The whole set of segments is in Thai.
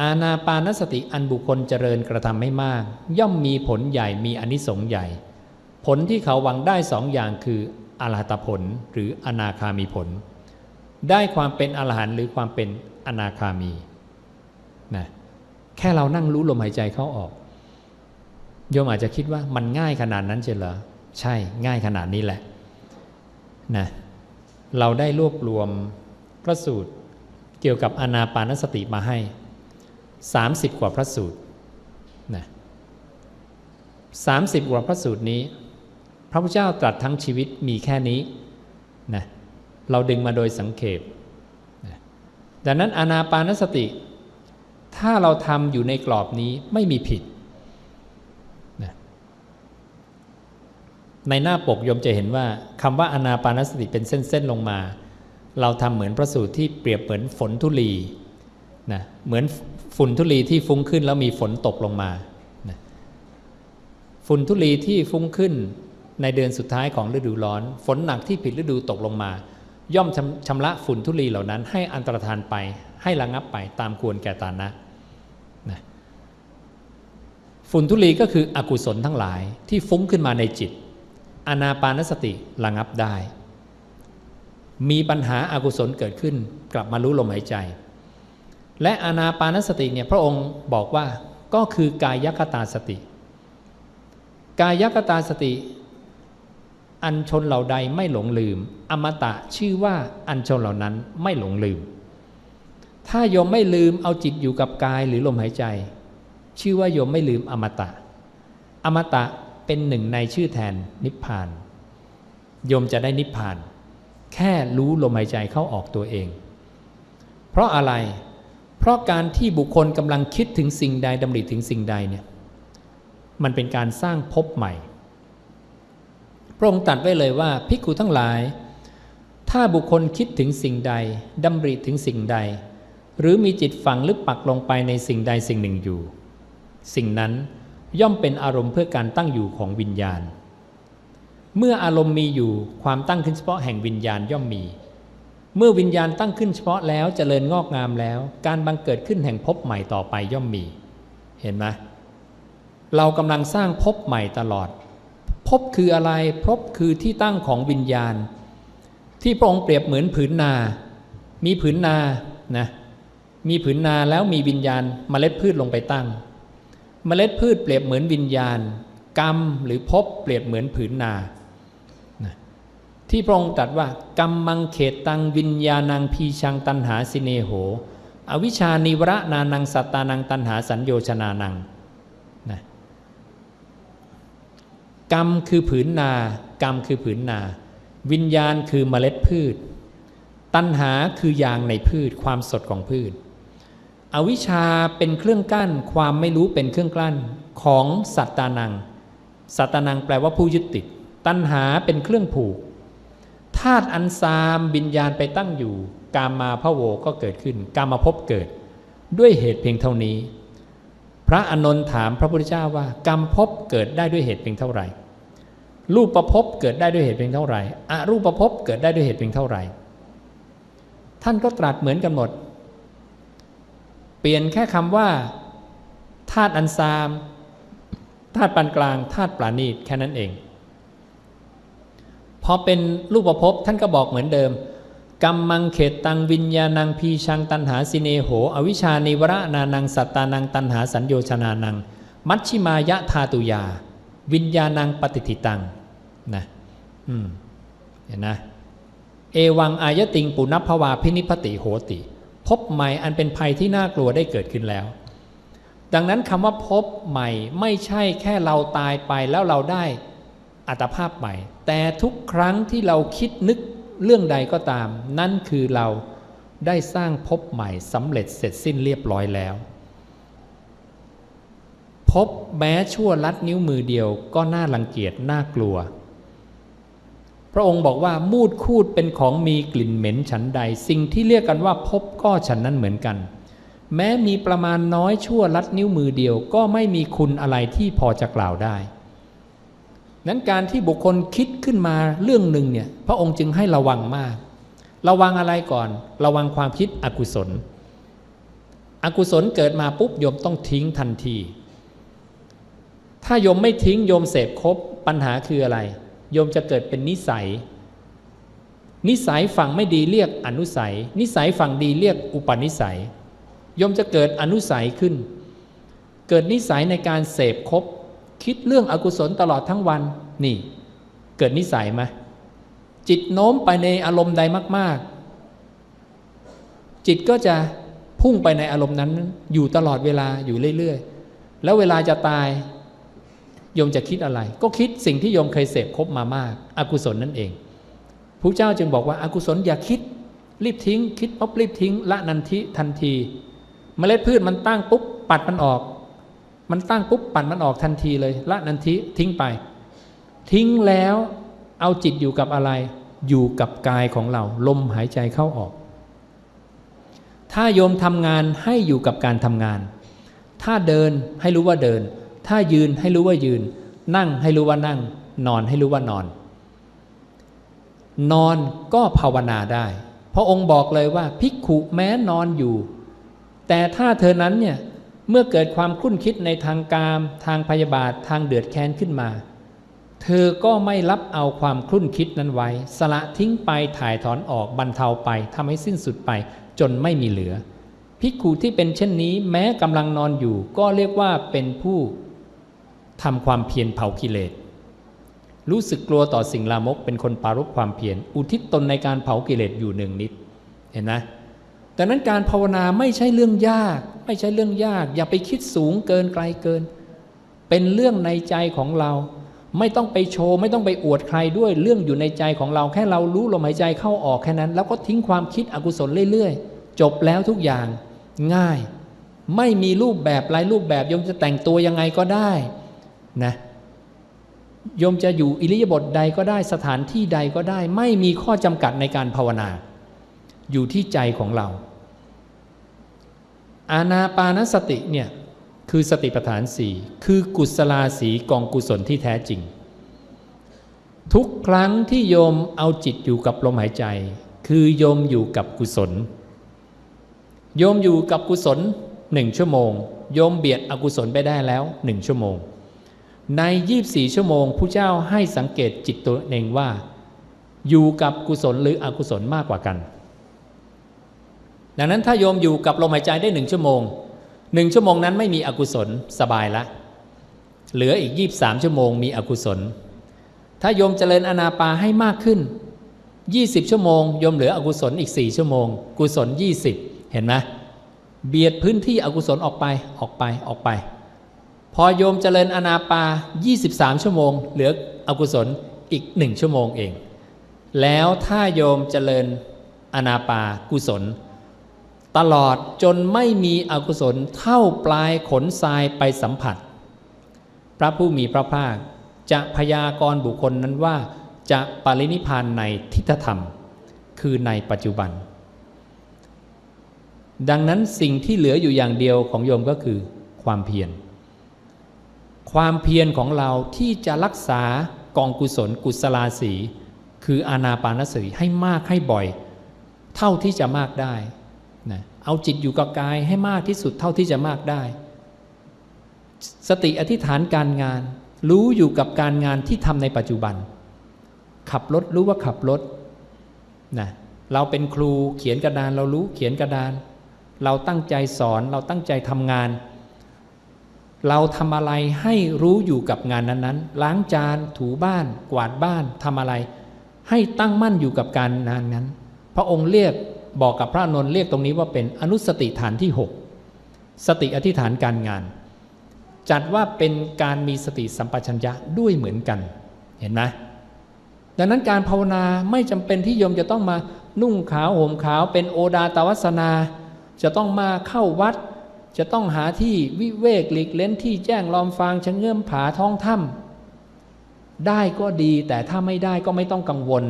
อาณาปานสติอันบุคคลเจริญกระทำให้มาก ย่อมมีผลใหญ่มีอนิสงส์ใหญ่ ผลที่เขาหวังได้สองอย่างคืออรหัตผลหรืออนาคามีผล ได้ความเป็นอรหันต์หรือความเป็นอนาคามีนะแค่เรานั่งรู้ลมหายใจเข้าออกโยมอาจจะคิดว่ามันง่ายขนาดนั้นเจเหรอใช่ง่ายขนาดนี้แหละนะเราได้รวบรวมพระสูตรเกี่ยวกับอนาปานสติมาให้ 30 กว่าพระสูตรนะสามสิบกว่าพระสูตรนี้ พระพุทธเจ้าตรัสทั้งชีวิตมีแค่นี้นะเราดึงมาโดยสังเขปนะดังนั้นอนาปานสติ ถ้าเราทำอยู่ในกรอบนี้ไม่มีผิดนะในหน้าปกยมจะเห็นว่าคำว่าอนาปานสติเป็นเส้นๆลงมา เราทำเหมือนพระสูตรที่เปรียบเหมือนฝนทุลีนะเหมือน ฝุ่นทุลีที่ฟุ้งขึ้นแล้วมีฝนตกลงมา ฝุ่นทุลีที่ฟุ้งขึ้นในเดือนสุดท้ายของฤดูร้อน ฝนหนักที่ผิดฤดูตกลงมา ย่อมชำชำระฝุ่นทุลีเหล่านั้น ให้อันตรธานไป ให้ระงับไปตามควรแก่ตานะนะฝุ่นทุลีก็คืออกุศลทั้งหลายที่ฟุ้งขึ้นมาในจิต อนาปานสติระงับได้ มีปัญหาอากุศลเกิดขึ้น กลับมารู้ลมหายใจ และอานาปานสติเนี่ยพระองค์บอกว่าก็คือกายคตาสติ กายคตาสติ อันชนเหล่าใดไม่หลงลืม อมตะชื่อว่าอันชนเหล่านั้นไม่หลงลืม ถ้าโยมไม่ลืมเอาจิตอยู่กับกายหรือลมหายใจ ชื่อว่าโยมไม่ลืมอมตะ อมตะเป็นหนึ่งในชื่อแทนนิพพาน โยมจะได้นิพพาน แค่รู้ลมหายใจเข้าออกตัวเอง เพราะอะไร เพราะการที่บุคคลกำลังคิดถึงสิ่งใดดำริถึงสิ่งใดเนี่ยมันเป็นการสร้างภพใหม่ พระองค์ตรัสไว้เลยว่าภิกขุทั้งหลาย ถ้าบุคคลคิดถึงสิ่งใดดำริถึงสิ่งใด หรือมีจิตฝังลึกปักลงไปในสิ่งใดสิ่งหนึ่งอยู่ สิ่งนั้นย่อมเป็นอารมณ์เพื่อการตั้งอยู่ของวิญญาณ เมื่ออารมณ์มีอยู่ความตั้งขึ้นเฉพาะแห่งวิญญาณย่อมมี เมื่อวิญญาณตั้งขึ้นเฉพาะแล้วเจริญงอกงามแล้ว การบังเกิดขึ้นแห่งภพใหม่ต่อไปย่อมมี เห็นไหมเรากำลังสร้างภพใหม่ตลอดภพคืออะไรภพคือที่ตั้งของวิญญาณ ที่พระองค์เปรียบเหมือนผืนนา มีผืนนานะมีผืนนาแล้วมีวิญญาณเมล็ดพืชลงไปตั้งเมล็ดพืชเปรียบเหมือนวิญญาณ กรรมหรือภพเปรียบเหมือนผืนนา ที่พระองค์ตรัสว่ากรรมมังเขตตังวิญญาณังพีชังตันหาสิเนโห อวิชานิวระนานังสัตตานังตันหาสัญโยชนานังนะกรรมคือผืนนา กรรมคือผืนนา วิญญาณคือเมล็ดพืช ตัณหาคือยางในพืช ความสดของพืช อวิชชาเป็นเครื่องกั้น ความไม่รู้เป็นเครื่องกั้นของสัตตานัง สัตตานังแปลว่าผู้ยึดติด ตัณหาเป็นเครื่องผูกาตุอันซามบิญญาณไปตั้งอยู่ กามาพะโวก็เกิดขึ้น กามาพบเกิด ด้วยเหตุเพียงเท่านี้ พระอนนท์ถามพระพุทธเจ้าว่ากรรมภพเกิดได้ด้วยเหตุเพียงเท่าไหร่รูปประพบเกิดได้ด้วยเหตุเพียงเท่าไหร่อรูปประพบเกิดได้ด้วยเหตุเพียงเท่าไหร่ ท่านก็ตรัสเหมือนกันหมด เปลี่ยนแค่คำว่าธาตุอันซามธาตุปานกลางธาตุปราณีตแค่นั้นเอง พอเป็นรูปประพบท่านก็บอกเหมือนเดิมกรรมมังเขตตังวิญญาณังพีชังตันหาสิเนโห อวิชานิวระนานังสัตตานังตันหาสัญโยชนานัง มัชชิมายะธาตุยา วิญญาณังปฏิทิตังนะอืมเห็นนะเอวังอายติงปุณพภวาพินิพติโหติ พบใหม่อันเป็นภัยที่น่ากลัวได้เกิดขึ้นแล้ว ดังนั้นคำว่าพบใหม่ไม่ใช่แค่เราตายไปแล้วเราได้ อัตภาพใหม่ แต่ทุกครั้งที่เราคิดนึกเรื่องใดก็ตาม นั่นคือเราได้สร้างพบใหม่สำเร็จเสร็จสิ้นเรียบร้อยแล้ว พบแม้ชั่วลัดนิ้วมือเดียวก็น่ารังเกียจน่ากลัว พระองค์บอกว่ามูดคูดเป็นของมีกลิ่นเหม็นฉันใด สิ่งที่เรียกกันว่าพบก็ฉันนั้นเหมือนกัน แม้มีประมาณน้อยชั่วลัดนิ้วมือเดียวก็ไม่มีคุณอะไรที่พอจะกล่าวได้ นั้นการที่บุคคลคิดขึ้นมาเรื่องหนึ่งเนี่ยพระองค์จึงให้ระวังมาก ระวังอะไรก่อน ระวังความคิดอกุศล อกุศลเกิดมาปุ๊บโยมต้องทิ้งทันที ถ้าโยมไม่ทิ้งโยมเสพครบปัญหาคืออะไร โยมจะเกิดเป็นนิสัย นิสัยฝั่งไม่ดีเรียกอนุสัย นิสัยฝั่งดีเรียกอุปนิสัยโยมจะเกิดอนุสัยขึ้น เกิดนิสัยในการเสพครบ คิดเรื่องอกุศลตลอดทั้งวันนี่ เกิดนิสัยไหมจิตโน้มไปในอารมณ์ใดมาก ๆ จิตก็จะพุ่งไปในอารมณ์นั้น อยู่ตลอดเวลาอยู่เรื่อยๆ แล้วเวลาจะตายโยมจะคิดอะไร ก็คิดสิ่งที่โยมเคยเสพคบมามากอกุศลนั่นเองพระเจ้าจึงบอกว่าอากุศลอย่าคิด รีบทิ้ง คิดปุ๊บรีบทิ้ง ละนันทิทันที เมล็ดพืชมันตั้งปุ๊บปัดมันออก มันตั้งปุ๊บปัดมันออกทันทีเลย ละนันทิทิ้งไป ทิ้งแล้วเอาจิตอยู่กับอะไร อยู่กับกายของเรา ลมหายใจเข้าออก ถ้าโยมทำงานให้อยู่กับการทำงาน ถ้าเดินให้รู้ว่าเดิน ถ้ายืนให้รู้ว่ายืน นั่งให้รู้ว่านั่ง นอนให้รู้ว่านอน นอนก็ภาวนาได้เพราะองค์บอกเลยว่าภิกขุแม้นอนอยู่ แต่ถ้าเธอนั้นเนี่ย เมื่อเกิดความคุ้นคิดในทางกาม ทางพยาบาททางเดือดแค้นขึ้นมา เธอก็ไม่รับเอาความคลุ่นคิดนั้นไว้ สละทิ้งไปถ่ายถอนออกบรรเทาไปทำให้สิ้นสุดไป จนไม่มีเหลือภิกขุที่เป็นเช่นนี้แม้กำลังนอนอยู่ ก็เรียกว่าเป็นผู้ทำความเพียรเผากิเลสรู้สึกกลัวต่อสิ่งลามกเป็นคนปารบความเพียรอุทิศตนในการเผากิเลสอยู่หนึ่งนิด เห็นไห มดังนั้นการภาวนาไม่ใช่เรื่องยาก ไม่ใช่เรื่องยาก อย่าไปคิดสูงเกินไกลเกิน เป็นเรื่องในใจของเรา ไม่ต้องไปโชว์ไม่ต้องไปอวดใครด้วยเรื่องอยู่ในใจของเราแค่เรารู้ลมหายใจเข้าออกแค่นั้น แล้วก็ทิ้งความคิดอกุศลเรื่อยๆ จบแล้วทุกอย่างง่าย ไม่มีรูปแบบลายรูปแบบยมจะแต่งตัวยังไงก็ได้นะยมจะอยู่อิริยาบถใดก็ได้สถานที่ใดก็ได้ ไม่มีข้อจำกัดในการภาวนา อยู่ที่ใจของเรา อาณาปานสติเนี่ยคือสติปัฏฐานสี่คือกุศลาสีกองกุศลที่แท้จริง ทุกครั้งที่โยมเอาจิตอยู่กับลมหายใจ คือโยมอยู่กับกุศล โยมอยู่กับกุศลหนึ่งชั่วโมง โยมเบียดอกุศลไปได้แล้วหนึ่งชั่วโมง ใน 24 ชั่วโมงผู้เจ้าให้สังเกตจิตตัวเองว่า อยู่กับกุศลหรืออกุศลมากกว่ากัน ดังนั้นถ้าโยมอยู่กับลมหายใจได้หนึ่งชั่วโมงหนึ่งชั่วโมงนั้นไม่มีอกุศลสบายละ เหลืออีก23ชั่วโมงมีอกุศล ถ้าโยมเจริญอนาปาให้มากขึ้น 20 ชั่วโมงโยมเหลืออกุศลอีก 4 ชั่วโมง กุศล 20 เห็นไหมเบียดพื้นที่อกุศลออกไปออกไปออกไป พอโยมเจริญอนาปา 23 ชั่วโมง เหลืออกุศลอีกหนึ่งชั่วโมงเอง แล้วถ้าโยมเจริญอนาปากุศล ตลอดจนไม่มีอกุศลเท่าปลายขนทรายไปสัมผัส พระผู้มีพระภาคจะพยากรณ์บุคคลนั้นว่า จะปรินิพานในทิฏฐธรรม คือในปัจจุบัน ดังนั้นสิ่งที่เหลืออยู่อย่างเดียวของโยมก็คือความเพียรความเพียรของเราที่จะรักษากองกุศลกุศลาสี คืออานาปานสติให้มากให้บ่อย เท่าที่จะมากได้ เอาจิตอยู่กับกายให้มากที่สุดเท่าที่จะมากได้ สติอธิษฐานการงาน รู้อยู่กับการงานที่ทำในปัจจุบัน ขับรถรู้ว่าขับรถนะเราเป็นครูเขียนกระดานเรารู้เขียนกระดาน เราตั้งใจสอนเราตั้งใจทำงาน เราทำอะไรให้รู้อยู่กับงานนั้นๆ ล้างจานถูบ้าน กวาดบ้านทำอะไร ให้ตั้งมั่นอยู่กับการงานนั้น พระองค์เรียก บอกกับพระนนท์เรียกตรงนี้ว่าเป็นอนุสติฐานที่ 6 สติอธิษฐานการงาน จัดว่าเป็นการมีสติสัมปชัญญะด้วยเหมือนกัน เห็นไหมดังนั้นการภาวนาไม่จำเป็นที่โยมจะต้องมานุ่งขาวห่มขาวเป็นโอดาตวัสนา จะต้องมาเข้าวัด จะต้องหาที่วิเวกหลีกเล้นที่แจ้งลอมฟางชะเงื่อมผาท้องถ้ำได้ก็ดีแต่ถ้าไม่ได้ก็ไม่ต้องกังวล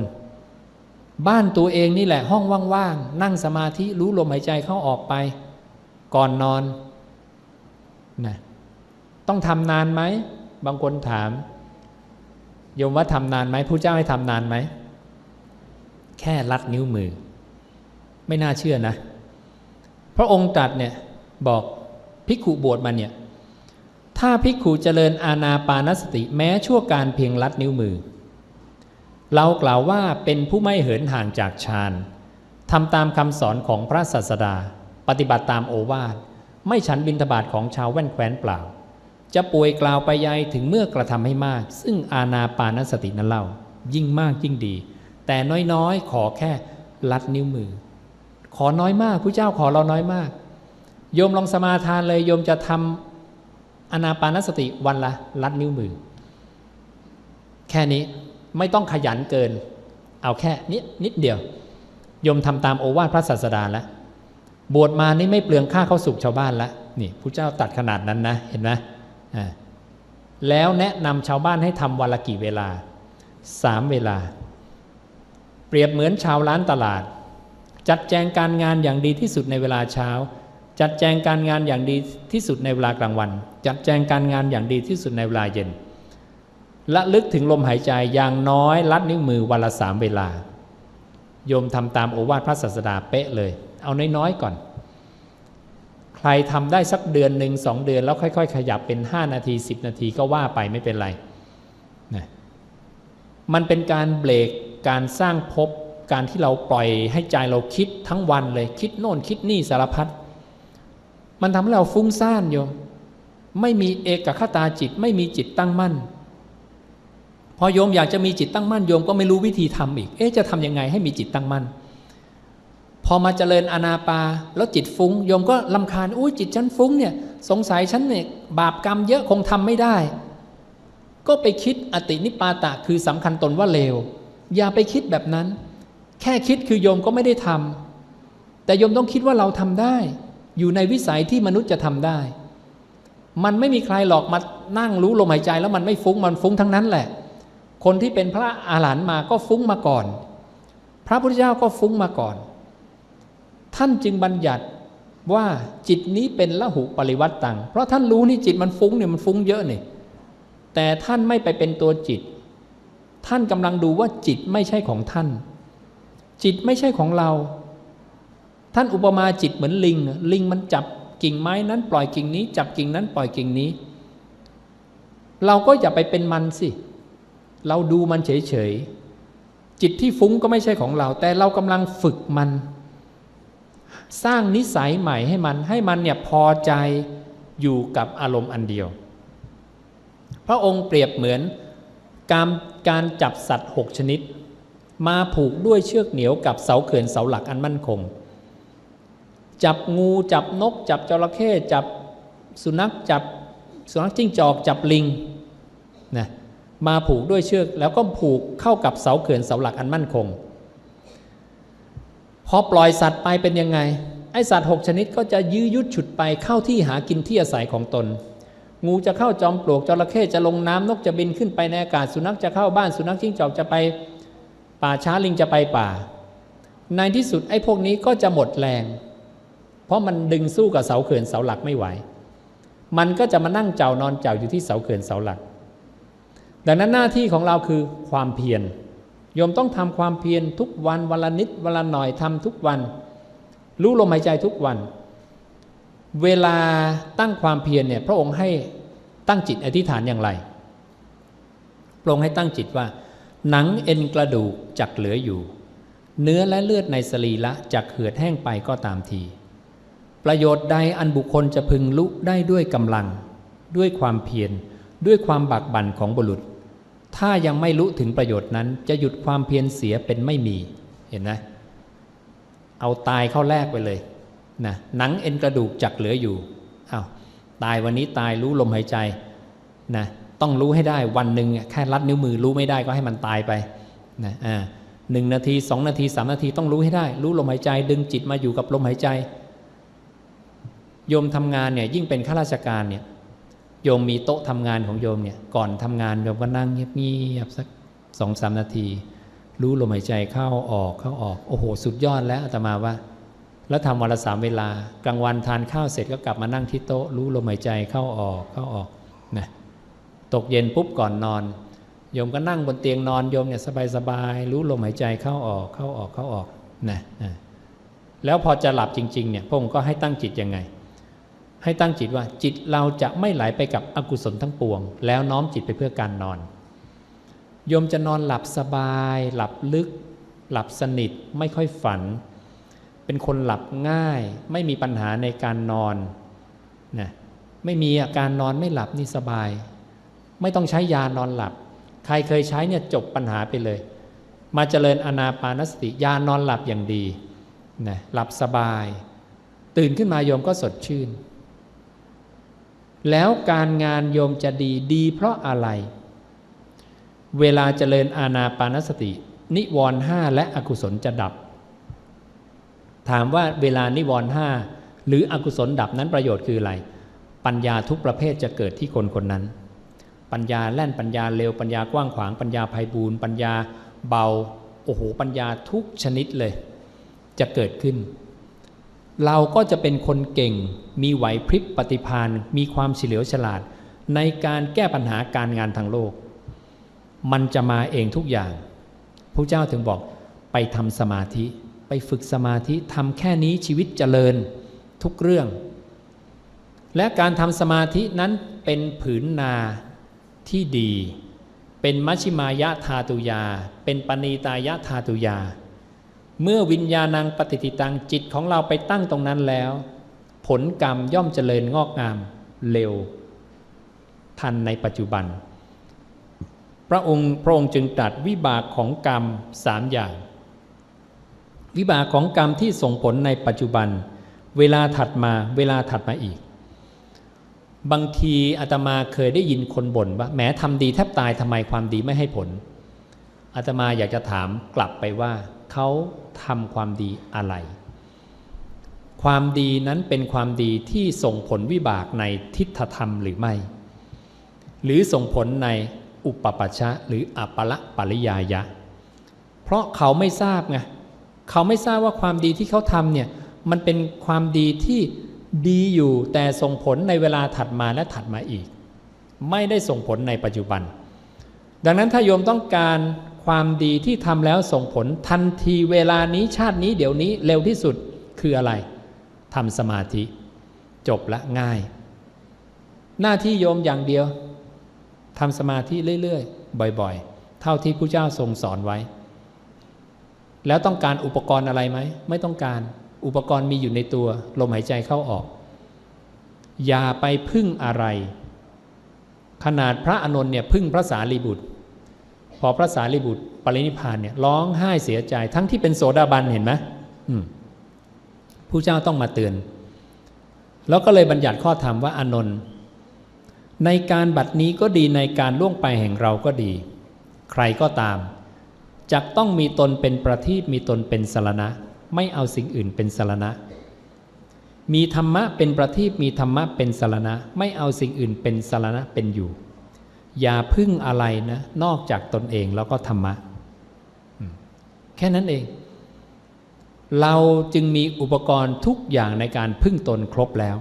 บ้านตัวเองนี่แหละห้องว่างๆนั่งสมาธิรู้ลมหายใจเข้าออกไป ก่อนนอนนะต้องทำนานไหม บางคนถามโยมว่าทำนานไหมผู้เจ้าให้ทำนานไหม แค่ลัดนิ้วมือ ไม่น่าเชื่อนะ พระองค์ตรัสเนี่ยบอกภิกขุบวชมาเนี่ย ถ้าภิกขุเจริญอาณาปานสติแม้ชั่วการเพียงลัดนิ้วมือ เรากล่าวว่าเป็นผู้ไม่เหินห่างจากฌานทำตามคำสอนของพระศาสดา ปฏิบัติตามโอวาท ไม่ฉันบินทบาทของชาวแว่นแคว้นเปล่า จะป่วยกล่าวไปยายถึงเมื่อกระทำให้มาก ซึ่งอาณาปานสตินั้นเล่า ยิ่งมากยิ่งดี แต่น้อยๆ ขอแค่ลัดนิ้วมือ ขอน้อยมากผู้เจ้าขอเราน้อยมาก โยมลองสมาทานเลยโยมจะทำอานาปานสติวันละลัดนิ้วมือ แค่นี้ ไม่ต้องขยันเกิน เอาแค่นิดนิดเดียว ยมทำตามโอวาทพระศาสดาแล้วบวชมานี่ไม่เปลืองค่าเข้าสุขชาวบ้านล้วนี่ผู้เจ้าตัดขนาดนั้นนะเห็นไหมอ่าแล้วแนะนำชาวบ้านให้ทำวันละกี่เวลาสามเวลา เปรียบเหมือนชาวร้านตลาด จัดแจงการงานอย่างดีที่สุดในเวลาเช้า จัดแจงการงานอย่างดีที่สุดในเวลากลางวัน จัดแจงการงานอย่างดีที่สุดในเวลาเย็น ละลึกถึงลมหายใจอย่างน้อยลัดนิ้วมือวันละสามเวลา โยมทำตามโอวาทพระศาสดาเป๊ะเลย เอาน้อยๆก่อน ใครทำได้สักเดือนหนึ่งสองเดือนแล้วค่อย ๆ ขยับเป็น 5 นาที 10 นาทีก็ว่าไปไม่เป็นไรนะมันเป็นการเบรกการสร้างภพการที่เราปล่อยให้ใจเราคิดทั้งวันเลยคิดโน่นคิดนี่สารพัดมันทำให้เราฟุ้งซ่านโยมไม่มีเอกคตาจิตไม่มีจิตตั้งมั่น พอโยมอยากจะมีจิตตั้งมั่นโยมก็ไม่รู้วิธีทำอีก เอ๊ะจะทำยังไงให้มีจิตตั้งมั่น พอมาเจริญอนาปาแล้วจิตฟุง้งโยมก็ลำคาญอุ้ยจิตฉันฟุ้งเนี่ยสงสัยฉันเนี่ยบาปกรรมเยอะคงทำไม่ได้ ก็ไปคิดอตินิปาตะคือสำคัญตนว่าเลว อย่าไปคิดแบบนั้น แค่คิดคือโยมก็ไม่ได้ทำแต่โยมต้องคิดว่าเราทำได้ อยู่ในวิสัยที่มนุษย์จะทำได้ มันไม่มีใครหลอกมานั่งรู้ลมหายใจแล้วมันไม่ฟุ้งมันฟุ้งทั้งนั้นแหละ คนที่เป็นพระอาหารหันต์มาก็ฟุ้งมาก่อน พระพุทธเจ้าก็ฟุ้งมาก่อน ท่านจึงบัญญัติว่าจิตนี้เป็นละหุปริวัตตัง เพราะท่านรู้นี่จิตมันฟุ้งเนี่ยมันฟุ้งเยอะนี่แต่ท่านไม่ไปเป็นตัวจิต ท่านกำลังดูว่าจิตไม่ใช่ของท่าน จิตไม่ใช่ของเรา ท่านอุปมาจิตเหมือนลิง ลิงมันจับกิ่งไม้นั้นปล่อยกิ่งนี้ จับกิ่งนั้นปล่อยกิ่งนี้ เราก็อย่าไปเป็นมันสิเเราดูมันเฉยๆ จิตที่ฟุ้งก็ไม่ใช่ของเรา แต่เรากำลังฝึกมัน สร้างนิสัยใหม่ให้มัน ให้มันเนี่ยพอใจอยู่กับอารมณ์อันเดียว พระองค์เปรียบเหมือนการการจับสัตว์หกชนิด มาผูกด้วยเชือกเหนียวกับเสาเขื่อนเสาหลักอันมั่นคง จับงูจับนก จับจระเข้จับสุนัขจับสุนัขจิ้งจอกจับลิงนะ มาผูกด้วยเชือก แล้วก็ผูกเข้ากับเสาเขื่อนเสาหลักอันมั่นคง พอปล่อยสัตว์ไปเป็นยังไง ไอสัตว์หกชนิดก็จะยื้อยุดฉุดไปเข้าที่หากินที่อาศัยของตน งูจะเข้าจอมปลวกจระเข้จะลงน้ำนกจะบินขึ้นไปในอากาศสุนัขจะเข้าบ้านสุนัขจิ้งจอกจะไป ป่าช้าลิงจะไปป่า ในที่สุดไอ้พวกนี้ก็จะหมดแรง เพราะมันดึงสู้กับเสาเขื่อนเสาหลักไม่ไหว มันก็จะมานั่งเจ้านอนเจ้าอยู่ที่เสาเขื่อนเสาหลัก ดังนั้นหน้าที่ของเราคือความเพียรโยมต้องทำความเพียรทุกวันวันละนิดวันละหน่อยทำทุกวัน รู้ลมหายใจทุกวัน เวลาตั้งความเพียรเนี่ยพระองค์ให้ตั้งจิตอธิษฐานอย่างไรพระองค์ให้ตั้งจิตว่า หนังเอ็นกระดูกจักเหลืออยู่ เนื้อและเลือดในสรีละจักเหือดแห้งไปก็ตามที ประโยชน์ใดอันบุคคลจะพึงลุได้ด้วยกำลัง ด้วยความเพียรด้วยความบักบั่นของบุรุษ ถ้ายังไม่รู้ถึงประโยชน์นั้น จะหยุดความเพียรเสียเป็นไม่มี เห็นไหมเอาตายเข้าแรกไปเลยนะหนังเอ็นกระดูกจักเหลืออยู่อา้าวตายวันนี้ตายรู้ลมหายใจนะต้องรู้ให้ได้วันหนึ่งแค่รัดนิ้วมือรู้ไม่ได้ก็ให้มันตายไปนะอ่าหนึ่งนาทีสองนาทีสามนาทีต้องรู้ให้ได้ รู้ลมหายใจ ดึงจิตมาอยู่กับลมหายใจ โยมทำงานเนี่ยยิ่งเป็นข้าราชการเนี่ย โยมมีโต๊ะทำงานของโยมเนี่ย ก่อนทำงานโยมก็นั่งเงียบๆสักสองสามนาที รู้ลมหายใจเข้าออกเข้าออก โอ้โห สุดยอดแล้วอาตมาว่า แล้วทำวันละสามเวลากลางวันทานข้าวเสร็จก็กลับมานั่งที่โต๊ะ รู้ลมหายใจเข้าออกเข้าออกนะตกเย็นปุ๊บก่อนนอนโยมก็นั่งบนเตียงนอนโยมเนี่ยสบายๆรู้ลมหายใจเข้าออกเข้าออกเข้าออกนะนะแล้วพอจะหลับจริงๆเนี่ยพระองค์ก็ให้ตั้งจิตยังไง ให้ตั้งจิตว่าจิตเราจะไม่ไหลไปกับอกุศลทั้งปวง แล้วน้อมจิตไปเพื่อการนอน โยมจะนอนหลับสบาย หลับลึก หลับสนิทไม่ค่อยฝัน เป็นคนหลับง่าย ไม่มีปัญหาในการนอนนะไม่มีอาการนอนไม่หลับนี่สบาย ไม่ต้องใช้ยานอนหลับ ใครเคยใช้เนี่ยจบปัญหาไปเลย มาเจริญอนาปานสติยานอนหลับอย่างดีนะหลับสบาย ตื่นขึ้นมาโยมก็สดชื่น แล้วการงานโยมจะดีดีเพราะอะไร เวลาเจริญอาณาปานสติ นิวรณ์ห้าและอกุศลจะดับ ถามว่าเวลานิวรณ์ห้าหรืออกุศลดับนั้นประโยชน์คืออะไร ปัญญาทุกประเภทจะเกิดที่คนคนนั้น ปัญญาแล่นปัญญาเร็วปัญญากว้างขวางปัญญาภัยบูรปัญญาเบาโอ้โหปัญญาทุกชนิดเลย จะเกิดขึ้น เราก็จะเป็นคนเก่ง มีไหวพริบปฏิภาณมีความเฉลียวฉลาด ในการแก้ปัญหาการงานทางโลก มันจะมาเองทุกอย่างพระเจ้าถึงบอกไปทำสมาธิไปฝึกสมาธิทำแค่นี้ชีวิตเจริญทุกเรื่อง และการทำสมาธินั้นเป็นผืนนาที่ดี เป็นมัชฌิมายะธาตุยา เป็นปณีตายะธาตุยา เมื่อวิญญาณังปฏิติตังจิตของเราไปตั้งตรงนั้นแล้ว ผลกรรมย่อมเจริญงอกงามเร็ว ทันในปัจจุบัน พระองค์พระองค์จึงตรัสวิบากของกรรมสามอย่าง วิบากของกรรมที่ส่งผลในปัจจุบัน เวลาถัดมาเวลาถัดมาอีก บางทีอาตมาเคยได้ยินคนบ่นว่าแหมทำดีแทบตายทำไมความดีไม่ให้ผลอาตมาอยากจะถามกลับไปว่าเขา ทำความดีอะไร ความดีนั้นเป็นความดีที่ส่งผลวิบากในทิฏฐธรรมหรือไม่ หรือส่งผลในอุปปัชชะหรืออัปละปริยายะ เพราะเขาไม่ทราบไงเขาไม่ทราบว่าความดีที่เขาทำเนี่ยมันเป็นความดีที่ดีอยู่แต่ส่งผลในเวลาถัดมาและถัดมาอีก ไม่ได้ส่งผลในปัจจุบัน ดังนั้นถ้าโยมต้องการ ความดีที่ทำแล้วส่งผลทันทีเวลานี้ชาตินี้เดี๋ยวนี้เร็วที่สุดคืออะไรทำสมาธิ จบละง่าย หน้าที่โยมอย่างเดียวทำสมาธิเรื่อยๆ บ่อยๆ เท่าที่พระเจ้าทรงสอนไว้ แล้วต้องการอุปกรณ์อะไรไหม ไม่ต้องการอุปกรณ์มีอยู่ในตัว ลมหายใจเข้าออก อย่าไปพึ่งอะไร ขนาดพระอานนท์เนี่ยพึ่งพระสารีบุตร พอพระสารีบุตรปรินิพานเนี่ยร้องไห้เสียใจทั้งที่เป็นโสดาบันเห็นไหมผู้เจ้าต้องมาเตือน แล้วก็เลยบัญญัติข้อธรรมว่าอนนท์ในการบัดนี้ก็ดีในการล่วงไปแห่งเราก็ดี ใครก็ตามจักต้องมีตนเป็นประทีปมีตนเป็นสารณะ ไม่เอาสิ่งอื่นเป็นสารณะ มีธรรมะเป็นประทีปมีธรรมะเป็นสารณะ ไม่เอาสิ่งอื่นเป็นสารณะเป็นอยู่ อย่าพึ่งอะไรนะนอกจากตนเองแล้วก็ธรรมะแค่นั้นเอง เราจึงมีอุปกรณ์ทุกอย่างในการพึ่งตนครบแล้ว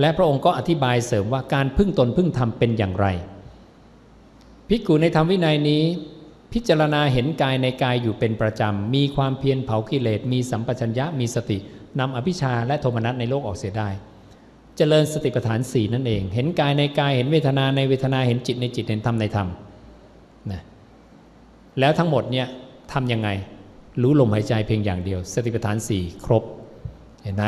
และพระองค์ก็อธิบายเสริมว่าการพึ่งตนพึ่งธรรมเป็นอย่างไรภิกขุในธรรมวินัยนี้ พิจารณาเห็นกายในกายอยู่เป็นประจำ มีความเพียรเผากิเลสมีสัมปชัญญะมีสตินำอภิชาและโทมนัสในโลกออกเสียได้ เจริญสติปัฏฐานสี่นั่นเอง เห็นกายในกายเห็นเวทนาในเวทนาเห็นจิตในจิตเห็นธรรมในธรรมนะแล้วทั้งหมดเนี่ยทำยังไง รู้ลมหายใจเพียงอย่างเดียว สติปัฏฐานสี่ครบเห็นไหม